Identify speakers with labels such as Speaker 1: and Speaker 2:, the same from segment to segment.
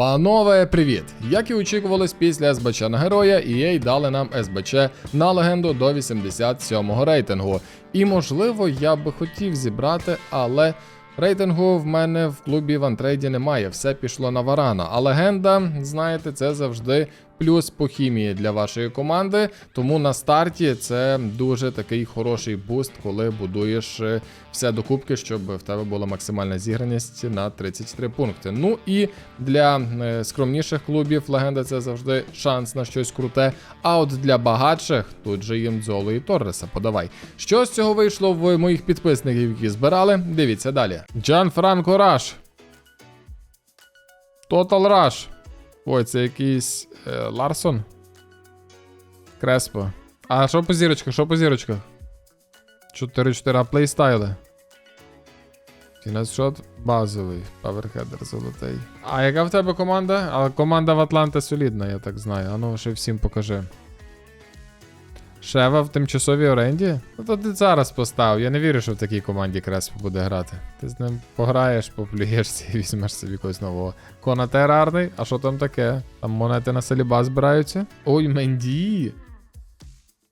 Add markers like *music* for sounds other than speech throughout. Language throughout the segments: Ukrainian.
Speaker 1: Панове, привіт! Як і очікувалось після СБЧ на героя, EA дали нам СБЧ на легенду до 87-го рейтингу. І можливо я би хотів зібрати, але рейтингу в мене в клубі в антрейді немає. Все пішло на варана. А легенда, знаєте, це завжди плюс по хімії для вашої команди. Тому на старті це дуже такий хороший буст, коли будуєш е, все докупки, щоб в тебе була максимальна зіграність на 33 пункти. Ну і для е, скромніших клубів легенда це завжди шанс на щось круте. А от для багатших тут же їм Дзоло і Торреса. Подавай. Що з цього вийшло в моїх підписників, які збирали? Дивіться далі. Джан Франко Раш. Total Rush. Ой, це якийсь Ларсон. Креспо. А що по зірочках? Що по зірочках? 4-4, а плейстайли. Кінецшот базовий, паверхедер золотий. А яка в тебе команда? А команда в Атланта солідна, я так знаю. А ну ще всім покажи. Шева в тимчасовій оренді? Ну то ти зараз постав. Я не вірю, що в такій команді Креспо буде грати. Ти з ним пограєш, поплюєшся і *laughs* візьмеш собі когось нового. Конатер гарний, а що там таке? Там монети на селіба збираються? Ой, Менді.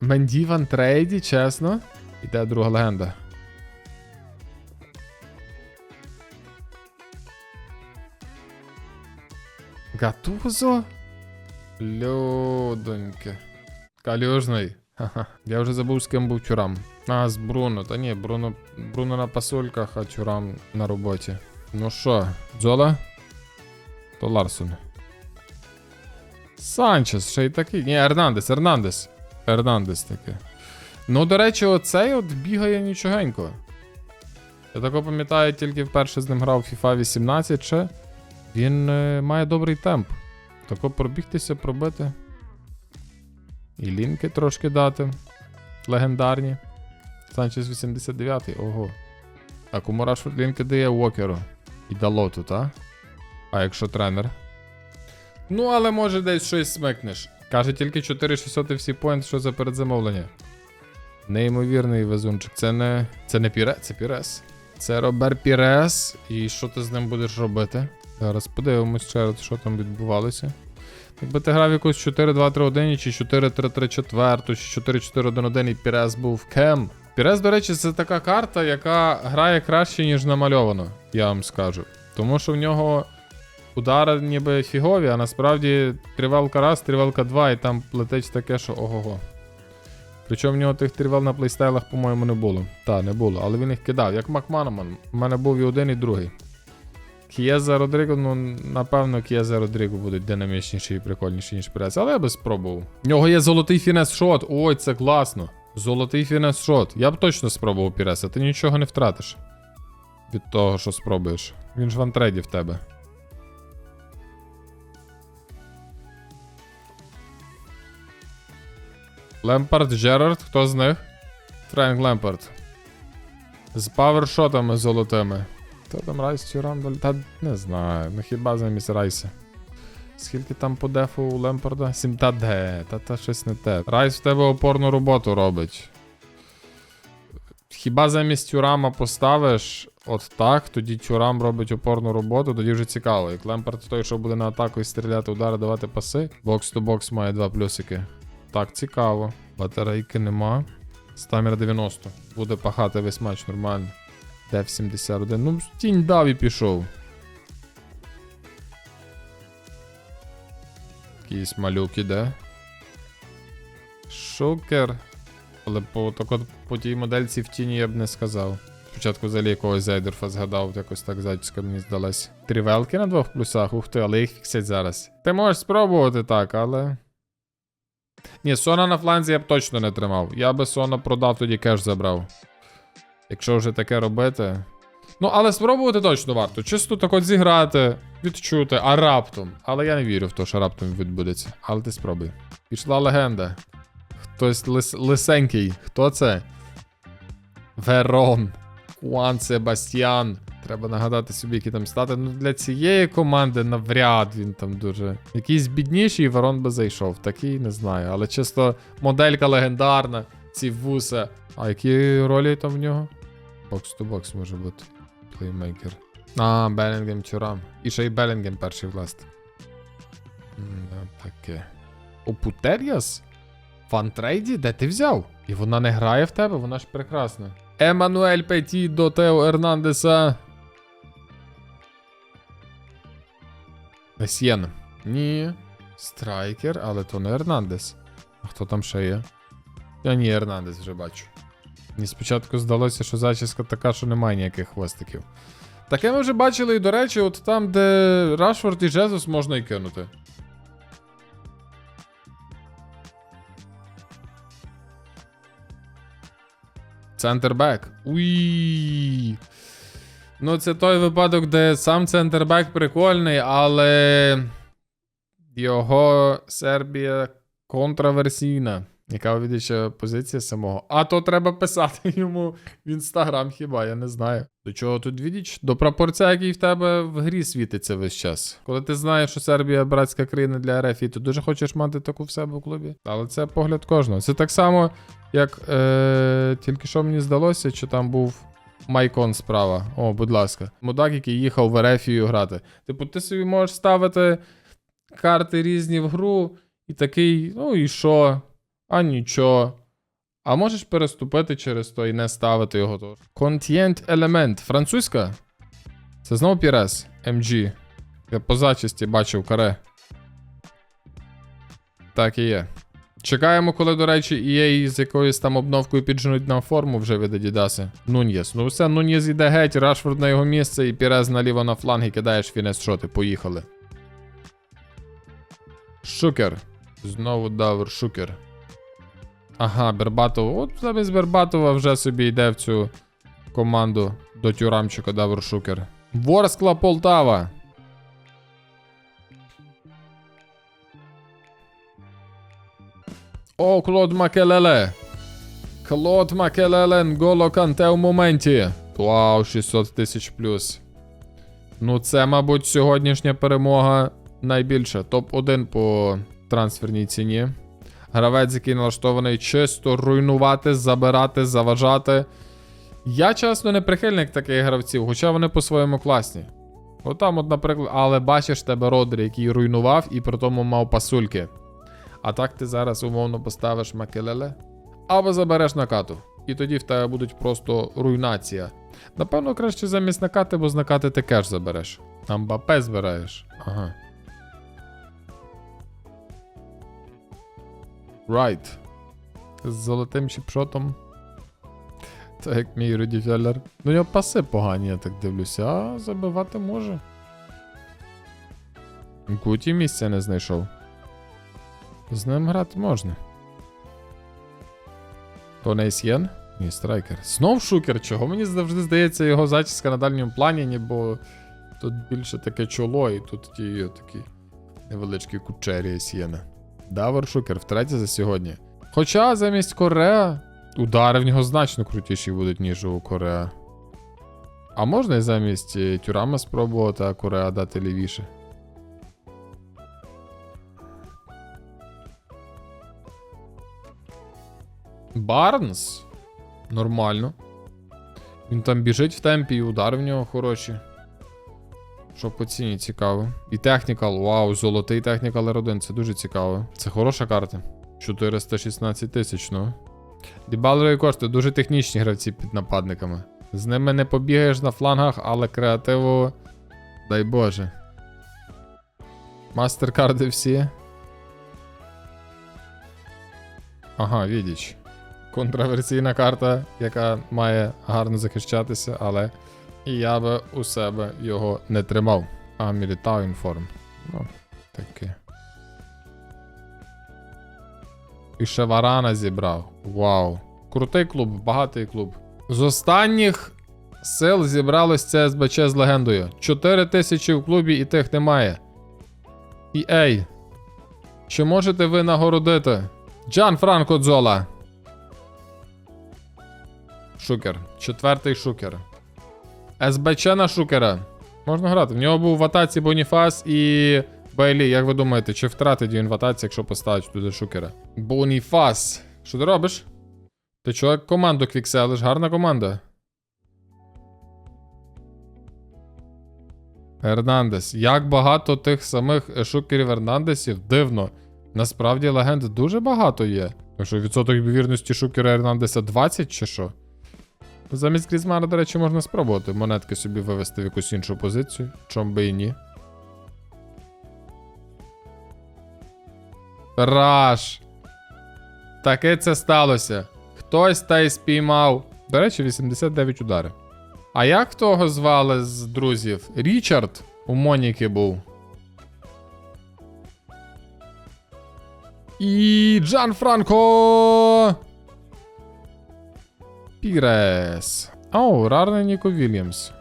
Speaker 1: Менді в антрейді, чесно. Іде друга легенда. Гатузо? Людоньки. Калюжний. Ха-ха. Я вже забув, з ким був Чурам. А, з Бруно. Та ні, Бруно, Бруно на пасульках, а Чурам на роботі. Ну що, Дзола? То Ларсон. Санчес, ще й такий. Ні, Ернандес, Ернандес. Ернандес таки. Ну, до речі, оцей от бігає нічогенько. Я тако пам'ятаю, тільки вперше з ним грав FIFA 18 ще. Він е, має добрий темп. Тако пробігтися, пробити. І лінки трошки дати. Легендарні. Санчес 89 ого. А кому Рашфорд лінки дає Уокеру. І Далоту, та? А якщо тренер? Ну, але може десь щось смикнеш. Каже, тільки 4600 і всі поінт, що за передзамовлення. Неймовірний везунчик. Це не. Це не Піре, це Пірес. Це Робер Пірес. І що ти з ним будеш робити? Зараз подивимось що там відбувалося. Якби ти грав якусь 4-2-3-1 чи 4-3-3-4, чи 4-4-1-1 і Пірес був кем. Пірес, до речі, це така карта, яка грає краще, ніж намальовано, я вам скажу. Тому що в нього удари ніби фігові, а насправді тривалка раз, тривалка 2, і там летить таке, що ого-го. Причому в нього тих тривал на плейстайлах, по-моєму, не було. Та, не було, але він їх кидав, як Макманаман. У мене був і один, і другий. Кієза Родріго, ну, напевно, Кієза Родріго будуть динамічніші і прикольніші, ніж Перес, але я би спробував. В нього є золотий фінес шот. Ой, це класно. Золотий фінес шот. Я б точно спробував Піреса, ти нічого не втратиш. Від того, що спробуєш. Він ж в антреді в тебе. Лемпард, Джерард, хто з них? Френк Лемпард. З павершотами золотими. Хто там Райс чи Рандоль? Та не знаю. Ну хіба замість Райса. Скільки там по дефу у Лемпарда? Сім та де, та та щось не те. Райс в тебе опорну роботу робить. Хіба замість Тюрама поставиш от так, тоді Тюрам робить опорну роботу, тоді вже цікаво. Як Лемпард той, що буде на атаку і стріляти удари, давати паси. Бокс то бокс має два плюсики. Так, цікаво. Батарейки нема. Стамір 90. Буде пахати весь матч нормально. Деф 71. Ну, тінь дав і пішов. Якийсь малюк іде. Шокер. Але по, так от, по тій модельці в тіні я б не сказав. Спочатку взагалі якогось Зайдерфа згадав, якось так зайчика мені здалась. Трівелки на двох плюсах, ух ти, але їх фіксять зараз. Ти можеш спробувати так, але. Ні, Сона на фланзі я б точно не тримав. Я би Сона продав, тоді кеш забрав. Якщо вже таке робити. Ну, але спробувати точно варто. Чисто так от зіграти, відчути, а раптом. Але я не вірю в те, що раптом відбудеться. Але ти спробуй. Пішла легенда. Хтось лис... лисенький. Хто це? Верон. Хуан Себастьян. Треба нагадати собі, які там стати. Ну, для цієї команди навряд він там дуже. Якийсь бідніший Верон би зайшов. Такий не знаю. Але чисто моделька легендарна. Ці вуса. А які ролі там в нього? Бокс то бокс може бути. Плеймейкер. А, Белінгем Чурам. І ще й Белінгем перший власт. Таке. Путер'яс? В? Де ти взяв? І вона не грає в тебе, вона ж прекрасна. Еммануель Петі до Тео Ернандеса. Есьєн. Ні. Страйкер, але то не Ернандес. А хто там ще є? Я ні, Ернандес вже бачу. Мені спочатку здалося, що зачіска така, що немає ніяких хвостиків. Таке ми вже бачили, і до речі, от там, де Рашфорд і Жезус можна і кинути. Центрбек. Уй. Ну, це той випадок, де сам центрбек прикольний, але його Сербія контраверсійна. Яка видяча позиція самого. А то треба писати *laughs* йому в інстаграм хіба, я не знаю. До чого тут відіч? До прапорця, який в тебе в грі світиться весь час. Коли ти знаєш, що Сербія братська країна для РФ, і ти дуже хочеш мати таку в себе в клубі. Але це погляд кожного. Це так само, як е, тільки що мені здалося, чи там був Майкон справа. О, будь ласка. Мудак, який їхав в Ерефію грати. Типу, ти собі можеш ставити карти різні в гру, і такий, ну і що? А нічого. А можеш переступити через то і не ставити його тут. Контієнт елемент. Французька? Це знову Пірес. MG. Я по зачисті бачив каре. Так і є. Чекаємо, коли, до речі, EA з якоюсь там обновкою підженуть нам форму вже від Adidas. Нуньєс. Ну все, Нуньєс іде геть, Рашфорд на його місце і Пірез наліво на фланг і кидаєш фінес шоти. Поїхали. Шукер. Знову Давр Шукер. Ага, Бербатов. От замість Бербатова вже собі йде в цю команду до Тюрамчика Давр Шукер. Ворскла Полтава. О, Клод Макелеле. Клод Макелеле Нголо Канте у моменті. Вау, 600 тисяч плюс. Ну, це, мабуть, сьогоднішня перемога найбільша. Топ-1 по трансферній ціні. Гравець, який налаштований чисто руйнувати, забирати, заважати. Я чесно не прихильник таких гравців, хоча вони по-своєму класні. Отам, от, наприклад, але бачиш тебе Родрі, який руйнував і при тому мав пасульки. А так ти зараз умовно поставиш Макелеле або забереш накату. І тоді в тебе будуть просто руйнація. Напевно, краще замість накати, бо з накати ти кеш забереш. А Мбапе збираєш. Ага. Right. З золотим чіпшотом. Так як мій Руді Феллер. Ну, нього паси погані, я так дивлюся, а забивати може. Куті місця не знайшов. З ним грати можна. То не Сєн? Ні, страйкер. Знов шукер. Чого мені завжди здається його зачіска на дальньому плані, ніби тут більше таке чоло, і тут ті такі невеличкі кучері Сєна. Давер Шукер втретє за сьогодні. Хоча замість Кореа удари в нього значно крутіші будуть, ніж у Кореа. А можна і замість е, Тюрама спробувати, а Кореа дати лівіше. Барнс? Нормально. Він там біжить в темпі, і удари в нього хороші. Що по ціні цікаво. І технікал, вау, золотий технікал R1, це дуже цікаво. Це хороша карта. 416 тисяч, ну. Дібалові кошти дуже технічні гравці під нападниками. З ними не побігаєш на флангах, але креативу. Дай Боже. Мастеркарди всі. Ага, відіч. Контраверсійна карта, яка має гарно захищатися, але і я би у себе його не тримав. А Мілітау інформ. Ну, таке. І ще Варана зібрав. Вау. Крутий клуб, багатий клуб. З останніх сил зібралось це СБЧ з легендою. 4 тисячі в клубі і тих немає. І ей. Чи можете ви нагородити? Джан Франко Дзола. Шукер. Четвертий шукер. СБЧ на шукера. Можна грати. В нього був в атаці Боніфас і Бейлі. Як ви думаєте, чи втратить він в атаці, якщо поставить туди шукера? Боніфас. Що ти робиш? Ти чого команду квікселиш? Гарна команда. Ернандес. Як багато тих самих шукерів Ернандесів, дивно. Насправді легенд дуже багато є. Так що відсоток ймовірності шукера Ернандеса 20 чи що? Замість Грізмана, до речі, можна спробувати монетки собі вивести в якусь іншу позицію, чом би і ні. Раш. Таке це сталося. Хтось та й спіймав. До речі, 89 ударів. А як того звали з друзів? Річард у Моніки був. І Джан Франко. Пірес. Оу, рарний Ніко Вільямс.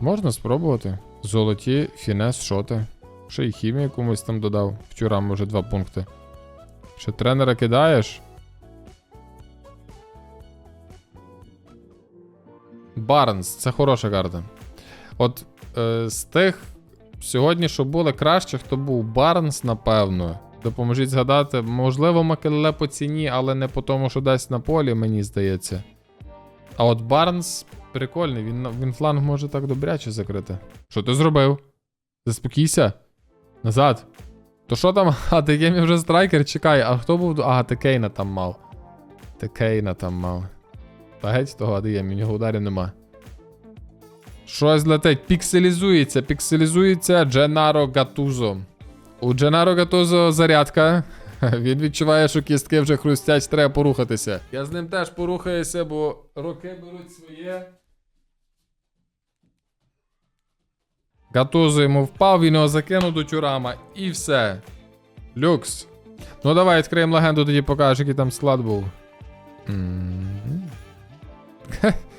Speaker 1: Можна спробувати. Золоті фінес шоти. Ще й хімію комусь там додав. Вчора, може, два пункти. Ще тренера кидаєш? Барнс, це хороша карта. От е, з тих сьогодні, що були кращих, то був Барнс, напевно. Допоможіть згадати, можливо, Макелеле по ціні, але не по тому, що дасть на полі, мені здається. А от Барнс прикольний, він, він фланг може так добряче закрити. Що ти зробив? Заспокійся. Назад. То що там? *laughs* А ти вже страйкер, чекай, а хто був? Ага, ти Кейна там мав. Ти Кейна там мав. Та геть того Адеємі, у нього ударів нема. Щось летить, пікселізується, пікселізується Дженаро Гатузо. У Дженаро Гатузо зарядка. *laughs* Він відчуває, що кістки вже хрустять, треба порухатися. Я з ним теж порухаюся, бо роки беруть своє. Гатузо йому впав, він його закинув до тюрама і все. Люкс. Ну давай відкриємо легенду, тоді покажеш, який там склад був. *laughs*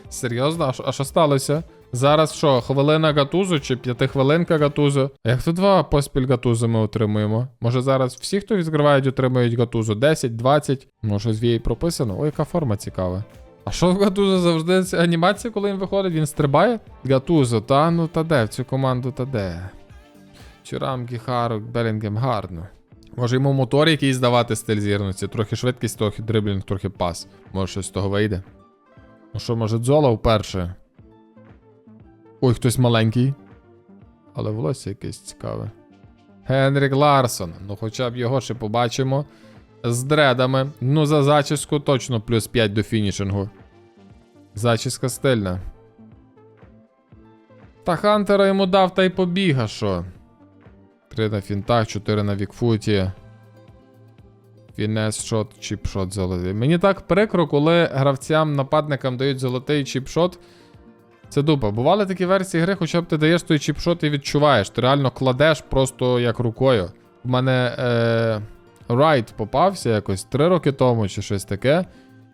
Speaker 1: Серйозно? А що сталося? Зараз що, хвилина гатузу чи п'ятихвилинка гатузу? Як то два поспіль гатузу ми отримуємо? Може зараз всі, хто відкривають, отримують гатузу? 10, 20? Може з VA прописано? Ой, яка форма цікава. А що в гатузу завжди анімація, коли він виходить, він стрибає? Гатузо, та ну та де, в цю команду та де? Чурам, Гіхару, Белінгем гарно. Може йому мотор якийсь давати стиль зірності, трохи швидкість, трохи дриблінг, трохи пас. Може щось з того вийде. Ну що, може, дзола вперше? Ой, хтось маленький. Але волосся якесь цікаве. Генрік Ларсон. Ну, хоча б його ще побачимо. З дредами. Ну, за зачіску точно плюс 5 до фінішингу. Зачіска стильна. Та Хантера йому дав та й побіга, що. 3 на фінтах, 4 на вікфуті. Фінес шот, чіпшот золотий. Мені так прикро, коли гравцям, нападникам дають золотий чіпшот. Це дупа. Бували такі версії гри, хоча б ти даєш той чіпшот і відчуваєш. Ти реально кладеш просто як рукою. У мене е, Райт попався якось 3 роки тому чи щось таке.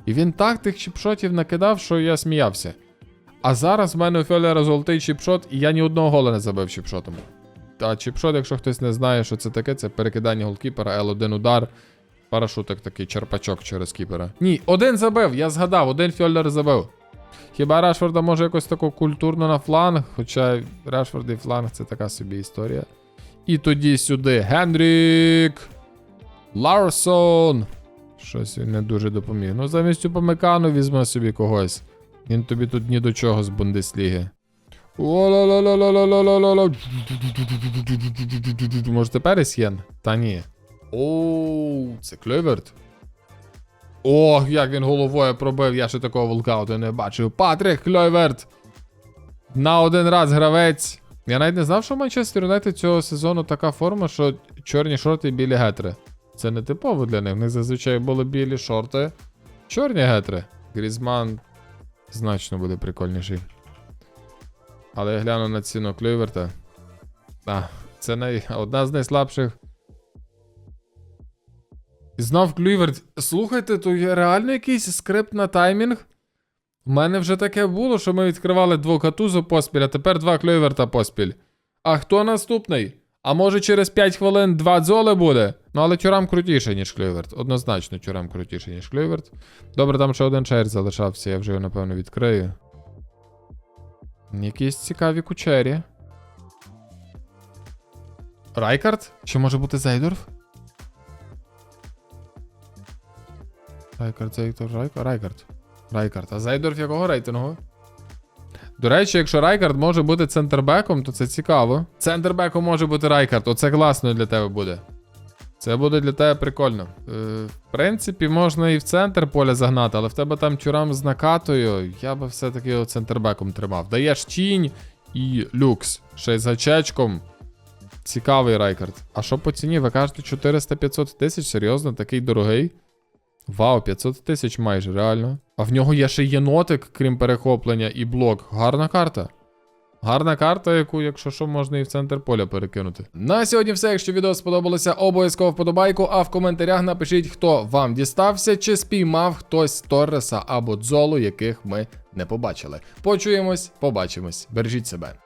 Speaker 1: І він так тих чіпшотів накидав, що я сміявся. А зараз в мене у Фьолера золотий чіпшот, і я ні одного гола не забив чіпшотом. Та чіпшот, якщо хтось не знає, що це таке, це перекидання голкіпера, L1 удар. Парашутик такий черпачок через кіпера. Ні, один забив, я згадав, один Фьоллер забив. Хіба Рашфорда може якось тако культурно на фланг? Хоча Рашфорд і фланг це така собі історія. І тоді сюди Генрік. Ларсон. Щось він не дуже допоміг. Ну, замість Упамекану візьме собі когось. Він тобі тут ні до чого з Бундесліги. Може тепер іс'єн? Та ні. Оу, це кльоверт. Ох, як він головою пробив, я ще такого волкауту не бачив. Патрик Клойверт. На один раз гравець. Я навіть не знав, що в Манчестер Юнайтед цього сезону така форма, що чорні шорти і білі гетри. Це не типово для них. В них зазвичай були білі шорти. Чорні гетри. Грізман значно буде прикольніший. Але я гляну на ціну Клюйверта. А, це най... одна з найслабших. І знов Клюйверт. Слухайте, то є реально якийсь скрипт на таймінг? У мене вже таке було, що ми відкривали двох гатузу поспіль, а тепер два Клюйверта поспіль. А хто наступний? А може через 5 хвилин два дзоли буде? Ну але Тюрам крутіше, ніж Клюйверт. Однозначно Тюрам крутіше, ніж Клюйверт. Добре, там ще один чайр залишався, я вже його, напевно, відкрию. Якісь цікаві кучері. Райкард? Чи може бути Зайдорф? Райкард, Зайдорф, Райкард. Райкард. Райкард. А Зайдорф якого рейтингу? До речі, якщо Райкард може бути центрбеком, то це цікаво. Центрбеком може бути Райкард, оце класно для тебе буде. Це буде для тебе прикольно. Е, в принципі, можна і в центр поля загнати, але в тебе там тюрам з накатою. Я би все-таки центрбеком тримав. Даєш тінь і люкс. Ще й з гачечком. Цікавий райкард. А що по ціні? Ви кажете 400-500 тисяч? Серйозно, такий дорогий? Вау, 500 тисяч майже, реально. А в нього є ще єнотик, крім перехоплення, і блок. Гарна карта. Гарна карта, яку, якщо що, можна і в центр поля перекинути. На сьогодні все. Якщо відео сподобалося, обов'язково вподобайку, а в коментарях напишіть, хто вам дістався, чи спіймав хтось Торреса або Дзолу, яких ми не побачили. Почуємось, побачимось. Бережіть себе.